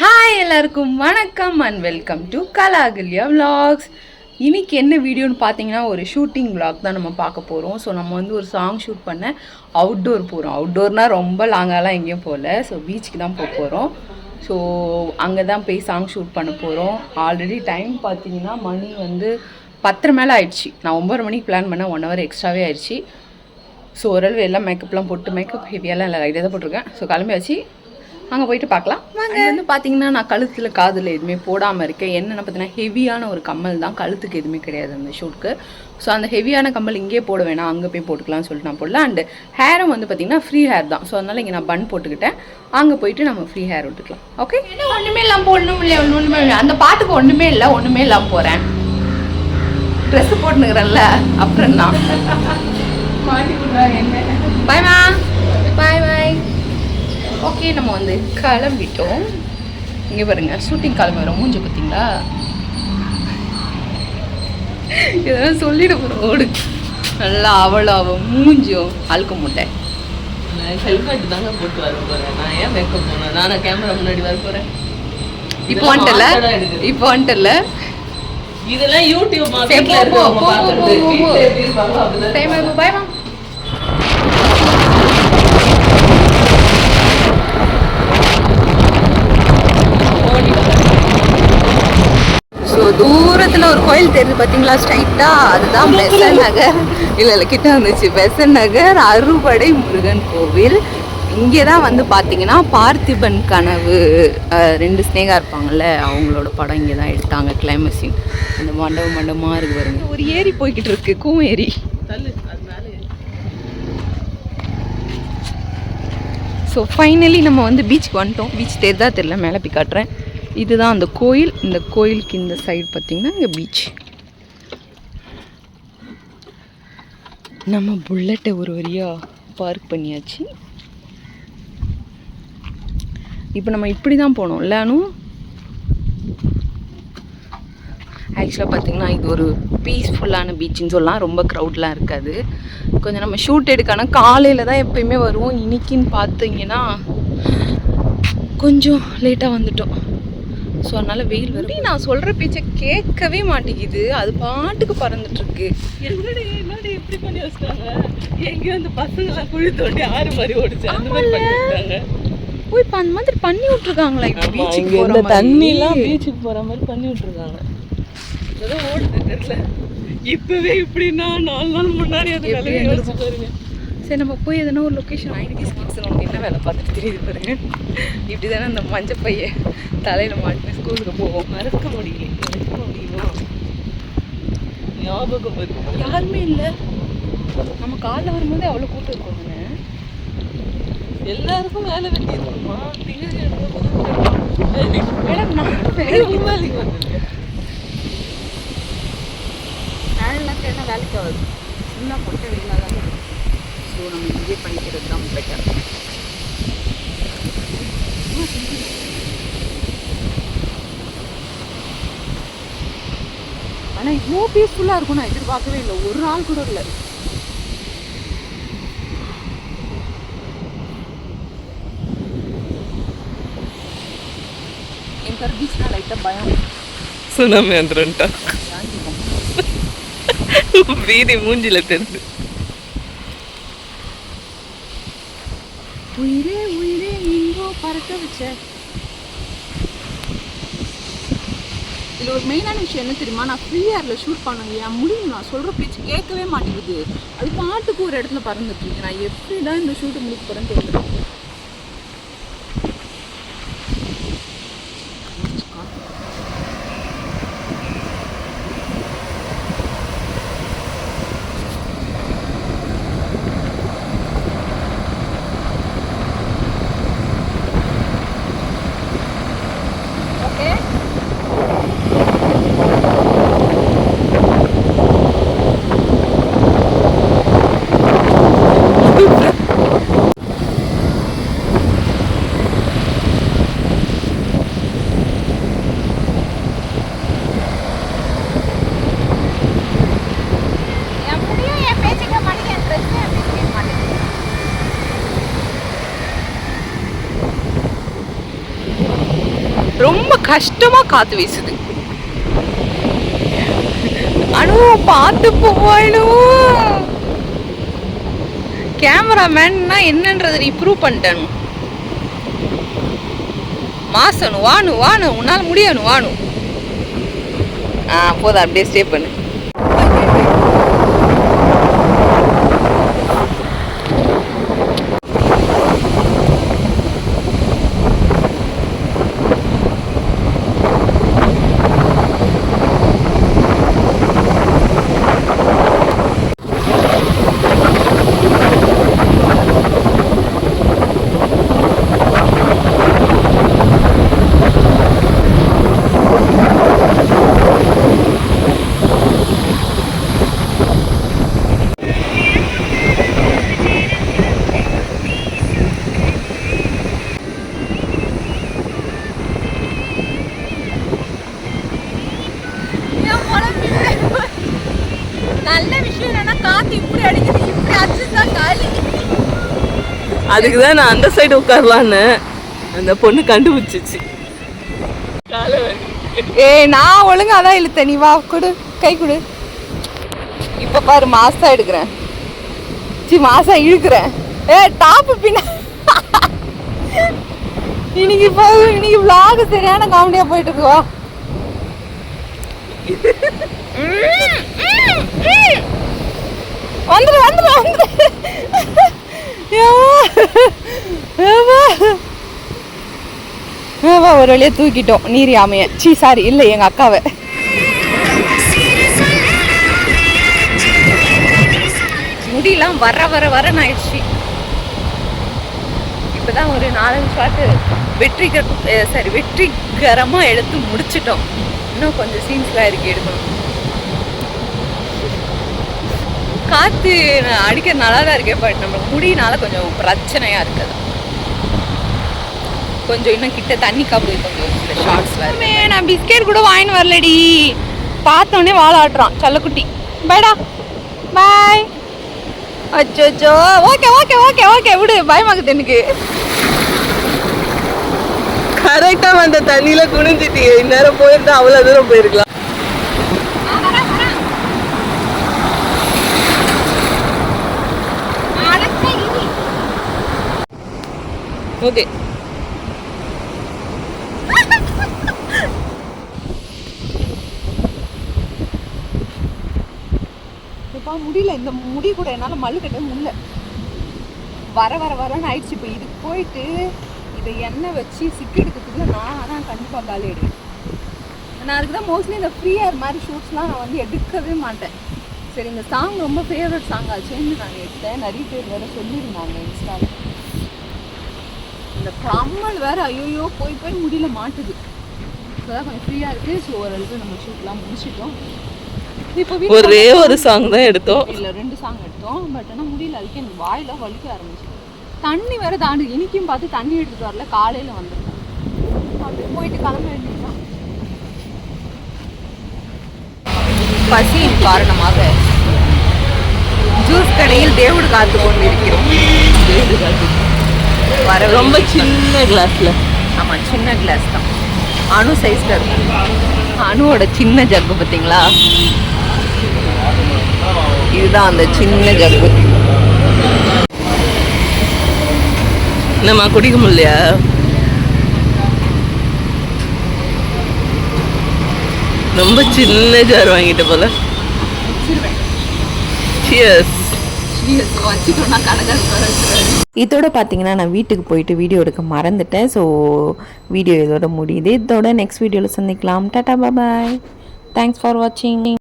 Hi எல்லாருக்கும் வணக்கம் and welcome to Kalakalya vlogs. இன்னைக்கு என்ன வீடியோன்னு பார்த்தீங்கன்னா ஒரு ஷூட்டிங் விளாக் தான் நம்ம பார்க்க போகிறோம் ஸோ நம்ம வந்து ஒரு சாங் ஷூட் பண்ண அவுட்டோர் போகிறோம் அவுட்டோர்னால் ரொம்ப லாங்காலாம் எங்கேயும் போகல. ஸோ பீச்சுக்கு தான் போக போகிறோம் ஸோ அங்கே தான் போய் சாங் ஷூட் பண்ண போகிறோம் ஆல்ரெடி டைம் பார்த்தீங்கன்னா மணி வந்து பத்தரை மேலே ஆயிடுச்சு. நான் ஒம்பது மணிக்கு பிளான் பண்ணேன். ஒன் ஹவர் எக்ஸ்ட்ராவே ஆயிடுச்சு. ஸோ ஓரளவு எல்லாம் மேக்கப்லாம் போட்டு மேக்கப் ஹெவியெல்லாம் இல்லை லைட்டாக தான் போட்டிருக்கேன். ஸோ கிளம்பியாச்சு. அங்கே போயிட்டு பார்க்கலாம். வாங்க. வந்து பார்த்தீங்கன்னா நான் கழுத்தில் காதில் எதுவுமே போடாமல் இருக்கேன். என்னென்ன பார்த்தீங்கன்னா ஹெவியான ஒரு கம்மல் தான். கழுத்துக்கு எதுவுமே கிடையாது அந்த ஷூட்க்கு ஸோ அந்த ஹெவியான கம்மல் இங்கே போட வேணாம். அங்கே போய் போட்டுக்கலாம்னு சொல்லிட்டு நான் போடல. அண்டு ஹேரும் வந்து பார்த்தீங்கன்னா ஃப்ரீ ஹேர் தான். ஸோ அதனால் இங்கே நான் பன் போட்டுக்கிட்டேன். அங்கே போயிட்டு நம்ம ஃப்ரீ ஹேர் விட்டுக்கலாம். ஓகே என்ன ஒன்றுமே இல்லாமல் போடணும் இல்லையா? ஒன்றுமே இல்லை. அந்த பாட்டுக்கு ஒன்றுமே இல்லை. ஒன்றுமே இல்லாமல் போகிறேன் ட்ரெஸ்ஸு போட்டுனுக்குறேன்ல. அப்புறம் தான் பாய்மா பாய் பாய் ஓகே நம்ம வந்து கிளம்பிட்டோம். இங்கே பாருங்க ஷூட்டிங் கிளம்புறோம் மூஞ்சி பார்த்தீங்களா இதெல்லாம் சொல்லிட போகிறோம் ஓடு. நல்லா அவளோ அவ மூஞ்சும் அழுக்க முட்டை. நான் ஹெல்மெட் தாங்க போட்டு வர போறேன். நான் ஏன் மேக்கப் போனேன் நானும் கேமரா முன்னாடி வர போறேன். இப்போ வந்துட்டல. இப்போ வந்துட்டல? இதெல்லாம் யூடியூப் பார்க்கறது. தூரத்தில் ஒரு கோயில் தெரியுது பார்த்தீங்களா ஸ்ட்ரைட்டாக அதுதான் பெசன் நகர். இல்லை இல்லை கிட்ட வந்துச்சு. பெசன் நகர் அறுபடை முருகன் கோவில். இங்கே தான் வந்து பார்த்தீங்கன்னா பார்த்திபன் கனவு ரெண்டு ஸ்னேகா இருப்பாங்கல்ல அவங்களோட படம் இங்கே தான் எடுத்தாங்க கிளைமசிங் அந்த மண்டபம் மண்டபமாக இருக்கு பாருங்க. ஒரு ஏரி போய்கிட்டு இருக்கு தள்ளு, அதனால ஸோ ஃபைனலி நம்ம வந்து பீச்சுக்கு வந்துட்டோம். பீச் தெரிதா தெரில மேலே போய் காட்டுறேன். இதுதான் அந்த கோயில். இந்த கோயிலுக்கு இந்த சைடு பார்த்திங்கன்னா இங்கே பீச் நம்ம புல்லட்டை ஒரு வழியாக பார்க் பண்ணியாச்சு. இப்போ நம்ம இப்படி தான் போனோம் இல்லைனு ஆக்சுவலாக பார்த்திங்கன்னா இது ஒரு பீஸ்ஃபுல்லான பீச்சுன்னு சொல்லலாம். ரொம்ப க்ரௌட்லாம் இருக்காது. கொஞ்சம் நம்ம ஷூட் எடுக்கணும் காலையில் தான் எப்பயுமே வருவோம். இன்னைக்குன்னு பார்த்தீங்கன்னா கொஞ்சம் லேட்டாக வந்துட்டோம். ஸோ அதனால் வெயில் வருது. நான் சொல்கிற பேச்சை கேட்கவே மாட்டேங்குது. அது பாட்டுக்கு பறந்துட்டுருக்கு. என்னடி என்னடி இப்படி பண்ணி வச்சிட்டாங்க? எங்கேயோ அந்த பசங்களாம் குழி தோண்டி ஆறு மாதிரி ஓடிச்சு. அந்த மாதிரி ஓ இப்போ அந்த மாதிரி பண்ணி விட்ருக்காங்களா இப்போ பீச்சுக்கு போகிற இந்த தண்ணி எல்லாம் மாதிரி. பீச்சுக்கு போற மாதிரி பண்ணி விட்டுருக்காங்க. ஏதோ ஓடுது தெரியல. இப்பவே இப்படின்னா நாலு நாள் முன்னாடி அது சரி நம்ம போய் எதனா ஒரு லொக்கேஷன் ஐடி ஸ்கில்ஸ் நமக்கு என்ன வேலை பார்த்துட்டு தெரியுது பாருங்க. இப்படி தானே அந்த மஞ்சள் பைய தலையில் மாட்டின ஸ்கூலுக்கு போவோம். மறக்க முடியல மறக்க முடியுமா? ஞாபகம் வருது? யாருமே இல்லை. நம்ம காலைல வரும்போது அவ்வளோ கூட்டம் இருக்கோங்க எல்லாருக்கும் வேலை வெட்டி இருக்குமா? மேடம் நான் வேலைக்கு வந்திருக்கேன் வேலைலாம் தேடினா வேலைக்கு ஆகுது. ஃபுல்லாக கொட்டை வெயிலாக தான் ஸோ நம்ம இங்கே பண்ணிக்கிறது தான் பெட்டர் ஆனால் இவ்வளோ பீஸ்ஃபுல்லாக இருக்கும் நான் எதிர்பார்க்கவே இல்லை. ஒரு நாள் கூட இல்லை. என் பேர் பீச்னா லைட்டாக பயம். சுனாமி வந்துருன்ட்டா வீதி மூஞ்சில தெரிஞ்சு உயிரே உயிரே எங்கோ பறக்க வச்ச. இதில் ஒரு மெயினான விஷயம் என்ன தெரியுமா? நான் ஃப்ரீ ஏரில் ஷூட் பண்ணேன் என் முடியும் நான் சொல்கிற பேச்சு கேட்கவே மாட்டேங்குது. அது பாட்டுக்கு ஒரு இடத்துல பறந்துட்டு இருக்கு. நான் எப்படி தான் இந்த ஷூட்டை முடிக்க போகிறேன்னு தெரியல. ரொம்ப கஷ்டமா காத்து வீசுது. அனு பார்த்து போவாயினு கேமராமேன்னா என்னன்றதை நீ ப்ரூவ் பண்ணிட்டனு மாசனு வானு வானு உன்னால் முடியணும் வானு ஆ போதும் அப்படியே ஸ்டே பண்ணு நல்ல விஷயம் என்னன்னா காத்து இப்படி அடிக்குது இப்படி அடிச்சுதான் காலி அதுக்கு தான் நான் அந்த சைடு உட்காரலான்னு அந்த பொண்ணு கண்டுபிடிச்சிச்சு. ஏய் நான் ஒழுங்கா தான் இழுத்தேன். நீ வா கொடு. கை கொடு. இப்ப பாரு மாசா எடுக்கிறேன். சி மாசா இழுக்கிறேன். ஏ டாப்பு பின்ன இன்னைக்கு போய் இன்னைக்கு vlog சரியான காமெடியா போயிட்டு இருக்கு வந்துடு வந்துடு வந்துடு ஏவா ஒரு வழியாக தூக்கிட்டோம் நீர் யாமையை. சீ சாரி இல்லை எங்கள் அக்காவை. முடியெல்லாம் வர வர வர ஆயிடுச்சு. இப்போதான் ஒரு நாலஞ்சு பாட்டு வெற்றிகர சாரி வெற்றிகரமாக எடுத்து முடிச்சிட்டோம். இன்னும் கொஞ்சம் சீன்ஸ்லாம் இருக்கு எடுக்கணும். காத்து அடிக்கிற நல்லா தான் இருக்கே பட் நம்ம முடியினால கொஞ்சம் பிரச்சனையா இருக்குது. கொஞ்சம் இன்னும் கிட்ட தண்ணி காப்பு கொஞ்சம் ஷார்ட்ஸ்ல நான் பிஸ்கெட் கூட வாங்கின்னு வரலடி. பார்த்தோன்னே வாழை ஆட்டுறான் சல்லக்குட்டி பைடா பாய் அச்சோ ஓகே ஓகே ஓகே ஓகே விடு. பயமாக்குது எனக்கு. கரெக்டா அந்த தண்ணியில குனிஞ்சிட்டியே. இந்நேரம் போயிருந்தா அவ்வளவு தூரம் போயிருக்கலாம். ஓகே இப்போ முடியல. இந்த முடி கூட என்னால் மல்லு கட்ட முடியல. வர வர வரன்னு ஆயிடுச்சு. இப்போ இதுக்கு போயிட்டு இதை எண்ணெய் வச்சு சிக்கி எடுக்கிறதுக்குள்ள நான் ஆனால் கண்டிப்பாக காலி எடுவேன் நான் அதுக்கு தான் மோஸ்ட்லி இந்த ஃப்ரீயர் மாதிரி ஷூட்ஸ்லாம் நான் வந்து எடுக்கவே மாட்டேன். சரி இந்த சாங் ரொம்ப ஃபேவரட் சாங் ஆச்சுன்னு நான் எடுத்தேன். நிறைய பேர் வேறு சொல்லியிருந்தாங்க இன்ஸ்டாவில் இந்த கம்மல் வேற ஐயோ போய் போய் முடியல மாட்டுது. இப்போதான் கொஞ்சம் ஃப்ரீயாக இருக்குது ஸோ ஓரளவுக்கு நம்ம ஷூட்லாம் முடிச்சிட்டோம். இப்போ ஒரே ஒரு சாங் தான் எடுத்தோம். இல்ல ரெண்டு சாங் எடுத்தோம். பட் ஆனால் முடியல. அதுக்கு எனக்கு வாயில வலிக்க ஆரம்பிச்சு தண்ணி வேற தாண்டு இனிக்கும் பார்த்து தண்ணி எடுத்துட்டு வரல. காலையில வந்திருக்கோம். அப்படியே போயிட்டு கிளம்ப வேண்டியதுதான். பசியின் காரணமாக ஜூஸ் கடையில் தேவுடு காத்து கொண்டிருக்கிறோம். வர ரொம்ப சின்ன கிளாஸ்ல ஆமா சின்ன கிளாஸ் தான். அணு சைஸ்ல இருக்கும். அணுவோட சின்ன ஜக்கு பார்த்தீங்களா? இதுதான் அந்த சின்ன ஜக்கு நம்ம குடிக்க முடியலையா? ரொம்ப சின்ன ஜார் வாங்கிட்ட போல. சியர்ஸ் வச்சுட்டோம்னா கனகாசு இதோட பார்த்தீங்கன்னா நான் வீட்டுக்கு போயிட்டு வீடியோ எடுக்க மறந்துட்டேன். ஸோ வீடியோ இதோட முடியுது. இதோட நெக்ஸ்ட் வீடியோவில் சந்திக்கலாம். டாட்டா பாய் தேங்க்ஸ் ஃபார் வாட்சிங்